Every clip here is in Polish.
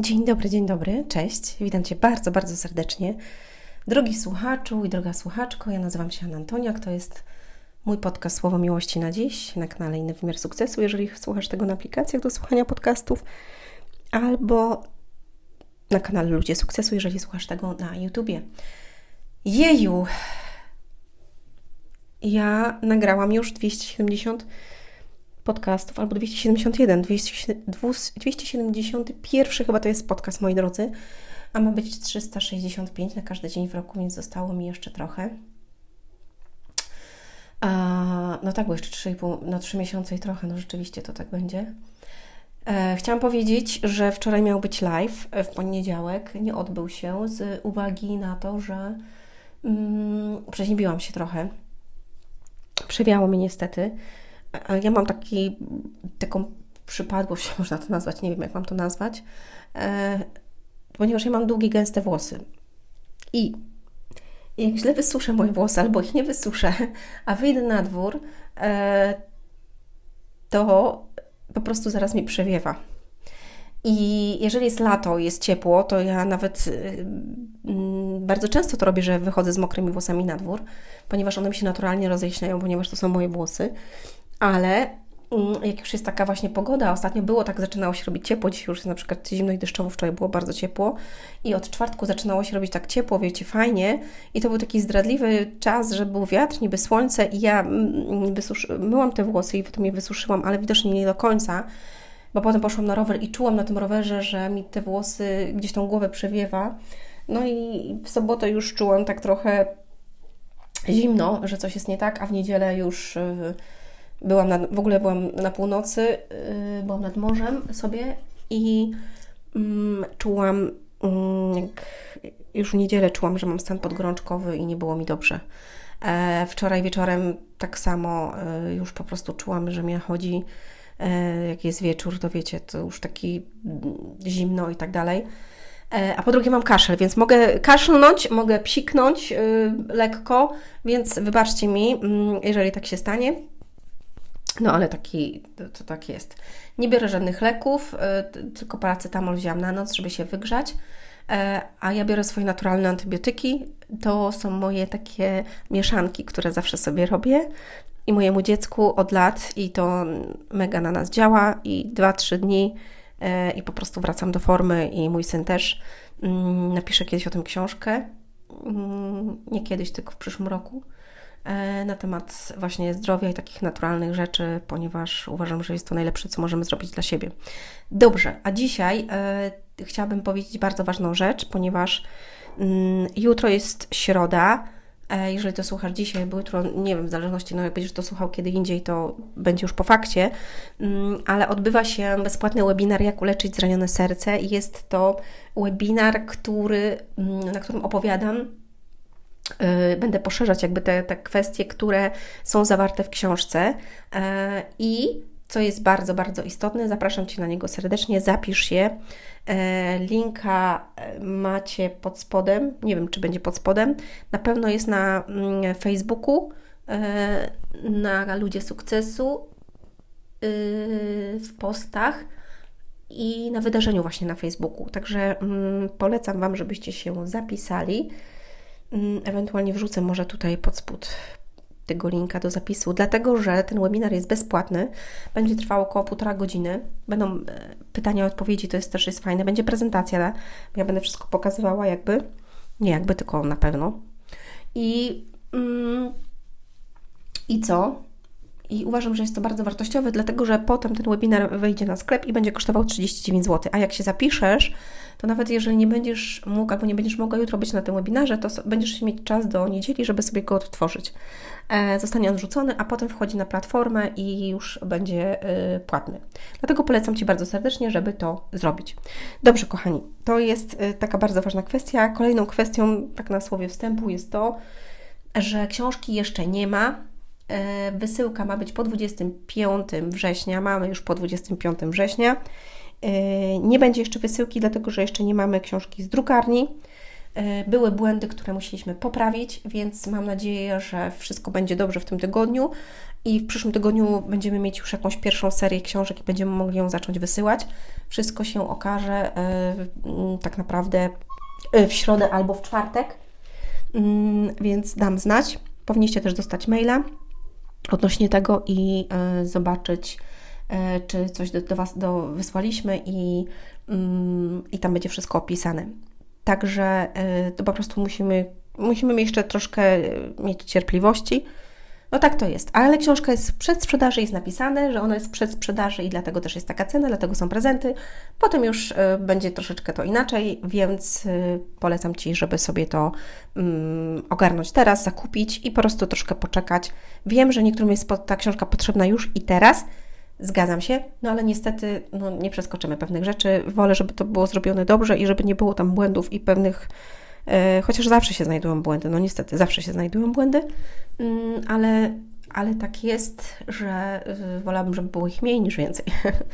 Dzień dobry, dzień dobry, cześć. Witam Cię bardzo, bardzo serdecznie. Drogi słuchaczu i droga słuchaczko, ja nazywam się Anna Antoniak, to jest mój podcast Słowo Miłości na dziś na kanale Inny Wymiar Sukcesu, jeżeli słuchasz tego na aplikacjach do słuchania podcastów, albo na kanale Ludzie Sukcesu, jeżeli słuchasz tego na YouTubie. Jeju! Ja nagrałam już 270 podcastów, albo 271, 271 chyba to jest podcast, moi drodzy, a ma być 365 na każdy dzień w roku, więc zostało mi jeszcze trochę. A, no tak, bo jeszcze 3,5, no 3 miesiące i trochę, no rzeczywiście to tak będzie. E, chciałam powiedzieć, że wczoraj miał być live w poniedziałek, nie odbył się z uwagi na to, że mm, się trochę. Przewiało mi niestety ja mam taki, taką przypadłość, można to nazwać, nie wiem jak mam to nazwać, e, ponieważ ja mam długie, gęste włosy. I jak źle wysuszę moje włosy, albo ich nie wysuszę, a wyjdę na dwór, e, to po prostu zaraz mi przewiewa. I jeżeli jest lato, jest ciepło, to ja nawet y, mm, bardzo często to robię, że wychodzę z mokrymi włosami na dwór, ponieważ one mi się naturalnie rozjaśniają, ponieważ to są moje włosy ale mm, jak już jest taka właśnie pogoda, ostatnio było tak, zaczynało się robić ciepło, dzisiaj już jest na przykład zimno i deszczowo, wczoraj było bardzo ciepło i od czwartku zaczynało się robić tak ciepło, wiecie, fajnie i to był taki zdradliwy czas, że był wiatr, niby słońce i ja mm, wysuszy, myłam te włosy i potem je wysuszyłam, ale widocznie nie do końca, bo potem poszłam na rower i czułam na tym rowerze, że mi te włosy gdzieś tą głowę przewiewa, no i w sobotę już czułam tak trochę zimno, że coś jest nie tak, a w niedzielę już y, Byłam na, w ogóle byłam na północy, yy, byłam nad morzem sobie i yy, czułam, yy, jak już w niedzielę czułam, że mam stan podgorączkowy i nie było mi dobrze. E, wczoraj wieczorem tak samo e, już po prostu czułam, że mnie chodzi, e, jak jest wieczór, to wiecie, to już taki mm, zimno i tak dalej. E, a po drugie mam kaszel, więc mogę kaszlnąć, mogę psiknąć y, lekko, więc wybaczcie mi, mm, jeżeli tak się stanie. No ale taki, to, tak jest. Nie biorę żadnych leków, y, tylko paracetamol wziąłam na noc, żeby się wygrzać. E, a ja biorę swoje naturalne antybiotyki. To są moje takie mieszanki, które zawsze sobie robię i mojemu dziecku od lat i to mega na nas działa i 2-3 dni e, i po prostu wracam do formy i mój syn też. Mm, napiszę kiedyś o tym książkę. Mm, nie kiedyś, tylko w przyszłym roku. E, na temat właśnie zdrowia i takich naturalnych rzeczy, ponieważ uważam, że jest to najlepsze, co możemy zrobić dla siebie. Dobrze, a dzisiaj e, chciałabym powiedzieć bardzo ważną rzecz, ponieważ mm, jutro jest środa. E, jeżeli to słuchasz dzisiaj, bo jutro, nie wiem, w zależności, no jak będziesz to słuchał kiedy indziej, to będzie już po fakcie, mm, ale odbywa się bezpłatny webinar Jak uleczyć zranione serce. Jest to webinar, który, mm, na którym opowiadam będę poszerzać jakby te, te kwestie, które są zawarte w książce y, i co jest bardzo, bardzo istotne, zapraszam Cię na niego serdecznie, zapisz je. Y, linka macie pod spodem, nie wiem czy będzie pod spodem, na pewno jest na mm, Facebooku, na Ludzie Sukcesu, w postach i na wydarzeniu właśnie na Facebooku. Także mm, polecam Wam, żebyście się zapisali. Mm, ewentualnie wrzucę może tutaj pod spód tego linka do zapisu, dlatego że ten webinar jest bezpłatny, będzie trwał około półtora godziny. Będą e, pytania, odpowiedzi, to jest też jest fajne. Będzie prezentacja, ja będę wszystko pokazywała jakby, nie jakby, tylko na pewno. I, mm, i co? I uważam, że jest to bardzo wartościowe, dlatego że potem ten webinar wejdzie na sklep i będzie kosztował 39 zł. A jak się zapiszesz, to nawet jeżeli nie będziesz mógł albo nie będziesz mogła jutro być na tym webinarze, to będziesz mieć czas do niedzieli, żeby sobie go odtworzyć. E, zostanie odrzucony, a potem wchodzi na platformę i już będzie y, płatny. Dlatego polecam Ci bardzo serdecznie, żeby to zrobić. Dobrze, kochani, to jest y, taka bardzo ważna kwestia. Kolejną kwestią, tak na słowie wstępu, jest to, że książki jeszcze nie ma, wysyłka ma być po 25 września, mamy już po 25 września. E, nie będzie jeszcze wysyłki, dlatego że jeszcze nie mamy książki z drukarni. E, były błędy, które musieliśmy poprawić, więc mam nadzieję, że wszystko będzie dobrze w tym tygodniu i w przyszłym tygodniu będziemy mieć już jakąś pierwszą serię książek i będziemy mogli ją zacząć wysyłać. Wszystko się okaże tak naprawdę w środę albo w czwartek, mm, więc dam znać. Powinniście też dostać maila odnośnie tego i zobaczyć, czy coś do, do Was do, wysłaliśmy i, mm, i tam będzie wszystko opisane. Także y, to po prostu musimy, musimy jeszcze troszkę mieć cierpliwości. No tak to jest, ale książka jest przed sprzedaży, jest napisane, że ona jest przed sprzedaży i dlatego też jest taka cena, dlatego są prezenty. Potem już y, będzie troszeczkę to inaczej, więc polecam Ci, żeby sobie to um, ogarnąć teraz, zakupić i po prostu troszkę poczekać. Wiem, że niektórym jest ta książka potrzebna już i teraz, Zgadzam się, no ale niestety no, nie przeskoczymy pewnych rzeczy. Wolę, żeby to było zrobione dobrze i żeby nie było tam błędów i pewnych. E, chociaż zawsze się znajdują błędy, no niestety zawsze się znajdują błędy, mm, ale, ale tak jest, że y, wolałabym, żeby było ich mniej niż więcej.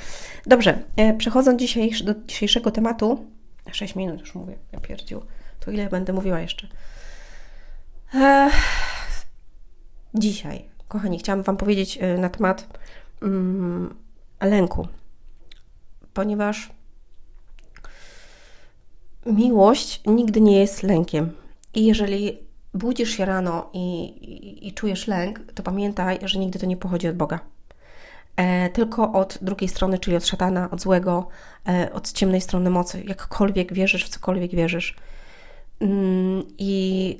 Dobrze, e, przechodząc dzisiaj, do dzisiejszego tematu, 6 minut już mówię, ja pierdził, to ile będę mówiła jeszcze? E, dzisiaj, kochani, chciałam Wam powiedzieć y, na temat mm, lęku, ponieważ miłość nigdy nie jest lękiem. I jeżeli budzisz się rano i, i, i czujesz lęk, to pamiętaj, że nigdy to nie pochodzi od Boga. E, tylko od drugiej strony, czyli od szatana, od złego, e, od ciemnej strony mocy. Jakkolwiek wierzysz, w cokolwiek wierzysz. Mm, I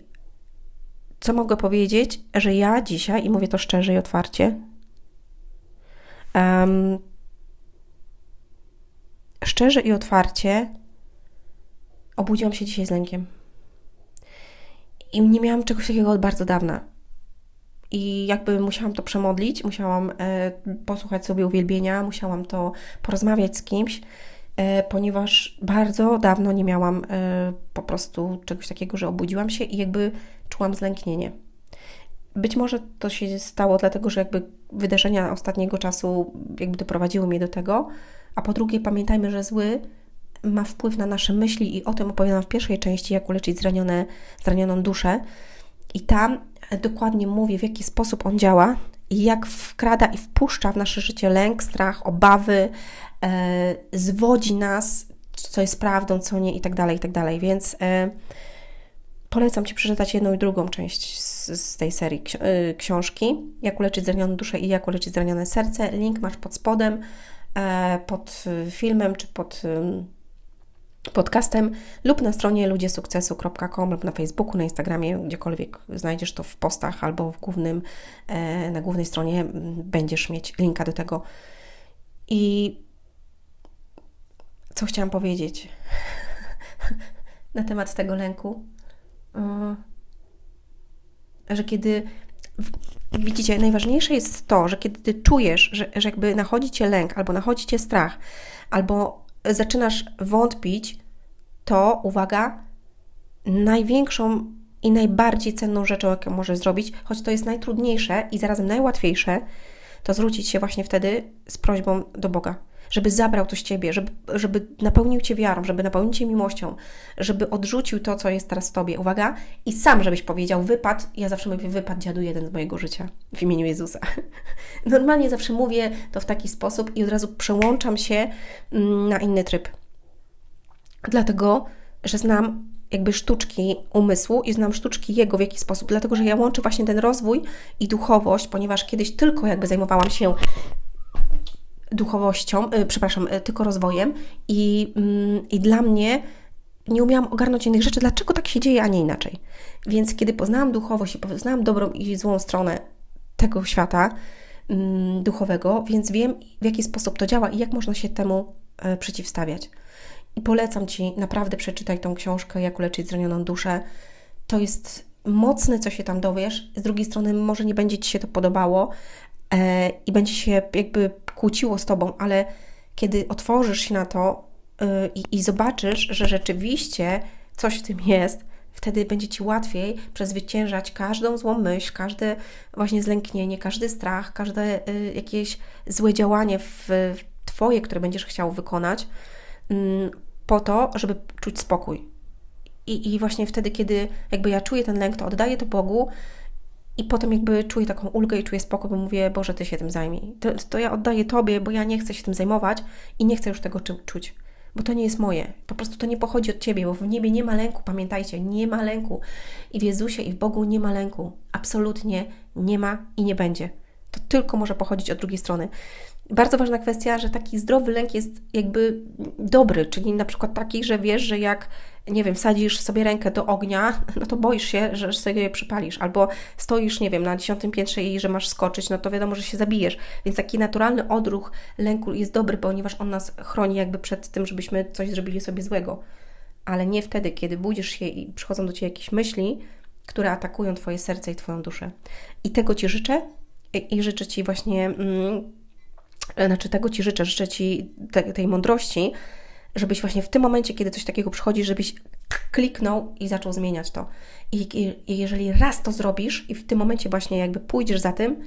co mogę powiedzieć, że ja dzisiaj, i mówię to szczerze i otwarcie, Um, szczerze i otwarcie obudziłam się dzisiaj z lękiem. I nie miałam czegoś takiego od bardzo dawna. I jakby musiałam to przemodlić, musiałam e, posłuchać sobie uwielbienia, musiałam to porozmawiać z kimś, e, ponieważ bardzo dawno nie miałam e, po prostu czegoś takiego, że obudziłam się i jakby czułam zlęknienie. Być może to się stało dlatego, że jakby wydarzenia ostatniego czasu jakby doprowadziły mnie do tego, a po drugie pamiętajmy, że zły ma wpływ na nasze myśli i o tym opowiadam w pierwszej części, jak uleczyć zranione, zranioną duszę. I tam dokładnie mówię, w jaki sposób on działa i jak wkrada i wpuszcza w nasze życie lęk, strach, obawy, e, zwodzi nas, co jest prawdą, co nie i tak dalej, i tak dalej. Więc e, polecam Ci przeczytać jedną i drugą część z, z tej serii y, książki. Jak uleczyć zranioną duszę i jak uleczyć zranione serce. Link masz pod spodem, e, pod filmem czy pod podcastem lub na stronie ludziesukcesu.com lub na Facebooku, na Instagramie, gdziekolwiek znajdziesz to w postach albo w głównym, e, na głównej stronie będziesz mieć linka do tego. I co chciałam powiedzieć na temat tego lęku? że kiedy widzicie, najważniejsze jest to, że kiedy ty czujesz, że, że jakby nachodzi cię lęk, albo nachodzi cię strach, albo zaczynasz wątpić, to uwaga, największą i najbardziej cenną rzeczą, jaką możesz zrobić, choć to jest najtrudniejsze i zarazem najłatwiejsze, to zwrócić się właśnie wtedy z prośbą do Boga żeby zabrał to z Ciebie, żeby, żeby napełnił Cię wiarą, żeby napełnił Cię miłością, żeby odrzucił to, co jest teraz w Tobie. Uwaga, i sam, żebyś powiedział, wypad, ja zawsze mówię, wypad dziadu jeden z mojego życia w imieniu Jezusa. Normalnie zawsze mówię to w taki sposób i od razu przełączam się mm, na inny tryb. Dlatego, że znam jakby sztuczki umysłu i znam sztuczki jego w jaki sposób, dlatego że ja łączę właśnie ten rozwój i duchowość, ponieważ kiedyś tylko jakby zajmowałam się duchowością, yy, przepraszam, yy, tylko rozwojem i, yy, i dla mnie nie umiałam ogarnąć innych rzeczy, dlaczego tak się dzieje, a nie inaczej. Więc kiedy poznałam duchowość i poznałam dobrą i złą stronę tego świata mm, duchowego, więc wiem, w jaki sposób to działa i jak można się temu e, przeciwstawiać. I polecam Ci, naprawdę przeczytaj tą książkę, jak uleczyć zranioną duszę. To jest mocne, co się tam dowiesz. Z drugiej strony, może nie będzie Ci się to podobało, e, i będzie się jakby kłóciło z tobą, ale kiedy otworzysz się na to y, i zobaczysz, że rzeczywiście coś w tym jest, wtedy będzie ci łatwiej przezwyciężać każdą złą myśl, każde właśnie zlęknienie, każdy strach, każde y, jakieś złe działanie w, w Twoje, które będziesz chciał wykonać, mm, po to, żeby czuć spokój. I, I właśnie wtedy, kiedy jakby ja czuję ten lęk, to oddaję to Bogu i potem jakby czuję taką ulgę i czuję spokój, bo mówię, Boże, Ty się tym zajmij. To, to ja oddaję Tobie, bo ja nie chcę się tym zajmować i nie chcę już tego czu- czuć, bo to nie jest moje. Po prostu to nie pochodzi od Ciebie, bo w niebie nie ma lęku, pamiętajcie, nie ma lęku. I w Jezusie i w Bogu nie ma lęku. Absolutnie nie ma i nie będzie. To tylko może pochodzić od drugiej strony. Bardzo ważna kwestia, że taki zdrowy lęk jest jakby dobry, czyli na przykład taki, że wiesz, że jak, nie wiem, wsadzisz sobie rękę do ognia, no to boisz się, że sobie je przypalisz, albo stoisz, nie wiem, na dziesiątym piętrze i że masz skoczyć, no to wiadomo, że się zabijesz. Więc taki naturalny odruch lęku jest dobry, ponieważ on nas chroni jakby przed tym, żebyśmy coś zrobili sobie złego. Ale nie wtedy, kiedy budzisz się i przychodzą do Ciebie jakieś myśli, które atakują Twoje serce i Twoją duszę. I tego Ci życzę i, życzę Ci właśnie... Mm, znaczy tego Ci życzę, życzę Ci te, tej mądrości, żebyś właśnie w tym momencie, kiedy coś takiego przychodzi, żebyś kliknął i zaczął zmieniać to. I, i, jeżeli raz to zrobisz i w tym momencie właśnie jakby pójdziesz za tym,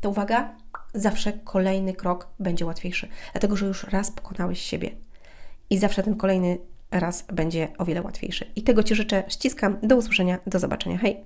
to uwaga, zawsze kolejny krok będzie łatwiejszy, dlatego że już raz pokonałeś siebie i zawsze ten kolejny raz będzie o wiele łatwiejszy. I tego Ci życzę, ściskam, do usłyszenia, do zobaczenia, hej!